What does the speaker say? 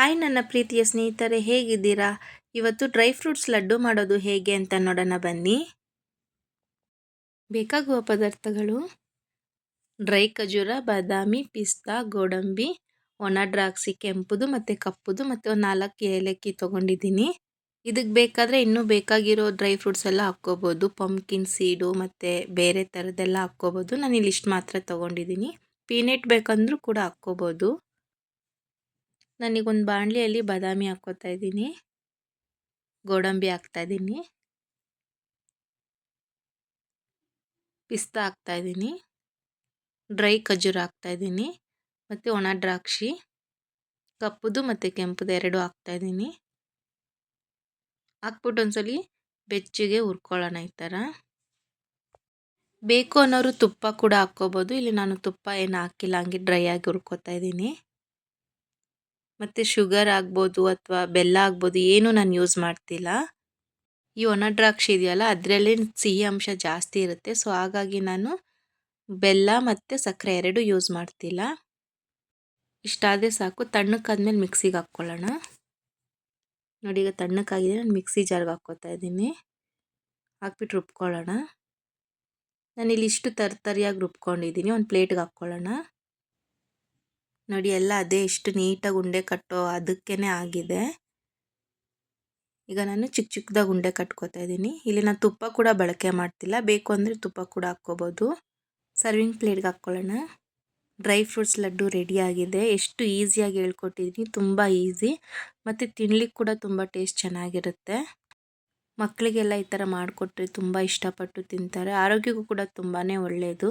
Hi ನನ್ನ ಪ್ರೀತಿಯ ಸ್ನೇಹಿತರೆ, ಹೇಗಿದ್ದೀರಾ? ಇವತ್ತು ಡ್ರೈ ಫ್ರೂಟ್ಸ್ ಲಡ್ಡು ಮಾಡೋದು ಹೇಗೆ ಅಂತ ನೋಡೋಣ ಬನ್ನಿ. ಬೇಕಾಗುವ ಪದಾರ್ಥಗಳು ಡ್ರೈ ಖಜೂರ, ಬಾದಾಮಿ, ಪಿಸ್ತಾ, ಗೋಡಂಬಿ ಒಣ ದ್ರಾಕ್ಷಿ ಕೆಂಪುದು ಮತ್ತು ಕಪ್ಪುದು ಮತ್ತು ನಾಲ್ಕು ಏಲಕ್ಕಿ ತೊಗೊಂಡಿದ್ದೀನಿ. ಇದಕ್ಕೆ ಬೇಕಾದರೆ ಇನ್ನೂ ಬೇಕಾಗಿರೋ ಡ್ರೈ ಫ್ರೂಟ್ಸ್ ಎಲ್ಲ ಹಾಕ್ಕೋಬೋದು. ಪಂಪ್ಕಿನ್ ಸೀಡು ಮತ್ತು ಬೇರೆ ಥರದ್ದೆಲ್ಲ ಹಾಕ್ಕೋಬೋದು. ನಾನು ಇಲ್ಲಿ ಇಷ್ಟು ಮಾತ್ರ ತೊಗೊಂಡಿದ್ದೀನಿ. ಪೀನೆಟ್ ಬೇಕಂದ್ರೂ ಕೂಡ ಹಾಕ್ಕೋಬೋದು. ನನಗೊಂದು ಬಾಣಲಿಯಲ್ಲಿ ಬಾದಾಮಿ ಹಾಕ್ಕೋತಾ ಇದ್ದೀನಿ. ಗೋಡಂಬಿ ಹಾಕ್ತಾಯಿದ್ದೀನಿ ಪಿಸ್ತಾ ಹಾಕ್ತಾಯಿದ್ದೀನಿ ಡ್ರೈ ಖಜೂರ ಹಾಕ್ತಾಯಿದ್ದೀನಿ ಮತ್ತು ಒಣ ದ್ರಾಕ್ಷಿ, ಕಪ್ಪುದು ಮತ್ತು ಕೆಂಪುದು ಎರಡು ಹಾಕ್ತಾಯಿದ್ದೀನಿ ಹಾಕ್ಬಿಟ್ಟು ಒಂದ್ಸಲಿ ಬೆಚ್ಚಗೆ ಹುರ್ಕೊಳ್ಳೋಣ ಈ ಥರ ಬೇಕು ಅನ್ನೋರು ತುಪ್ಪ ಕೂಡ ಹಾಕ್ಕೋಬೋದು, ಇಲ್ಲಿ ನಾನು ತುಪ್ಪ ಏನು ಹಾಕಿಲ್ಲ, ಹಂಗೆ ಡ್ರೈ ಆಗಿ ಹುರ್ಕೋತಾ ಇದ್ದೀನಿ. ಮತ್ತು ಶುಗರ್ ಆಗ್ಬೋದು ಅಥವಾ ಬೆಲ್ಲ ಆಗ್ಬೋದು ಏನೂ ನಾನು ಯೂಸ್ ಮಾಡ್ತಿಲ್ಲ. ಈ ಒಣ ದ್ರಾಕ್ಷಿ ಇದೆಯಲ್ಲ ಅದರಲ್ಲಿ ಸಿಹಿ ಅಂಶ ಜಾಸ್ತಿ ಇರುತ್ತೆ. ಸೊ ಹಾಗಾಗಿ ನಾನು ಬೆಲ್ಲ ಮತ್ತು ಸಕ್ಕರೆ ಎರಡು ಯೂಸ್ ಮಾಡ್ತಿಲ್ಲ. ಇಷ್ಟಾದರೆ ಸಾಕು. ತಣ್ಣಕ್ಕಾದ್ಮೇಲೆ ಮಿಕ್ಸಿಗೆ ಹಾಕ್ಕೊಳ್ಳೋಣ. ನೋಡಿ ಈಗ ತಣ್ಣಕ್ಕಾಗಿದೆ ನಾನು ಮಿಕ್ಸಿ ಜಾರ್ಗೆ ಹಾಕ್ಕೋತಾ ಇದ್ದೀನಿ. ಹಾಕ್ಬಿಟ್ಟು ರುಬ್ಕೊಳ್ಳೋಣ. ನಾನಿಲ್ಲಿ ಇಷ್ಟು ತರ್ತರಿಯಾಗಿ ರುಬ್ಕೊಂಡಿದ್ದೀನಿ. ಒಂದು ಪ್ಲೇಟ್ಗೆ ಹಾಕ್ಕೊಳ್ಳೋಣ. ನೋಡಿ ಎಲ್ಲ ಅದೇ ಎಷ್ಟು ನೀಟಾಗಿ ಉಂಡೆ ಕಟ್ಟೋ ಅದಕ್ಕೇ ಆಗಿದೆ. ಈಗ ನಾನು ಚಿಕ್ಕ ಚಿಕ್ಕದಾಗಿ ಉಂಡೆ ಕಟ್ಕೋತಾ ಇದ್ದೀನಿ. ಇಲ್ಲಿ ನಾನು ತುಪ್ಪ ಕೂಡ ಬಳಕೆ ಮಾಡ್ತಿಲ್ಲ. ಬೇಕು ಅಂದರೆ ತುಪ್ಪ ಕೂಡ ಹಾಕ್ಕೋಬೋದು. ಸರ್ವಿಂಗ್ ಪ್ಲೇಟ್ಗೆ ಹಾಕ್ಕೊಳ್ಳೋಣ. ಡ್ರೈ ಫ್ರೂಟ್ಸ್ ಲಡ್ಡು ರೆಡಿಯಾಗಿದೆ ಎಷ್ಟು ಈಸಿಯಾಗಿ ಹೇಳ್ಕೊಟ್ಟಿದ್ದೀನಿ. ತುಂಬ ಈಸಿ ಮತ್ತು ತಿನ್ಲಿಕ್ಕೆ ಕೂಡ ತುಂಬ ಟೇಸ್ಟ್ ಚೆನ್ನಾಗಿರುತ್ತೆ. ಮಕ್ಕಳಿಗೆಲ್ಲ ಈ ಥರ ಮಾಡಿಕೊಟ್ರೆ ತುಂಬ ಇಷ್ಟಪಟ್ಟು ತಿಂತಾರೆ. ಆರೋಗ್ಯಕ್ಕೂ ಕೂಡ ತುಂಬಾ ಒಳ್ಳೆಯದು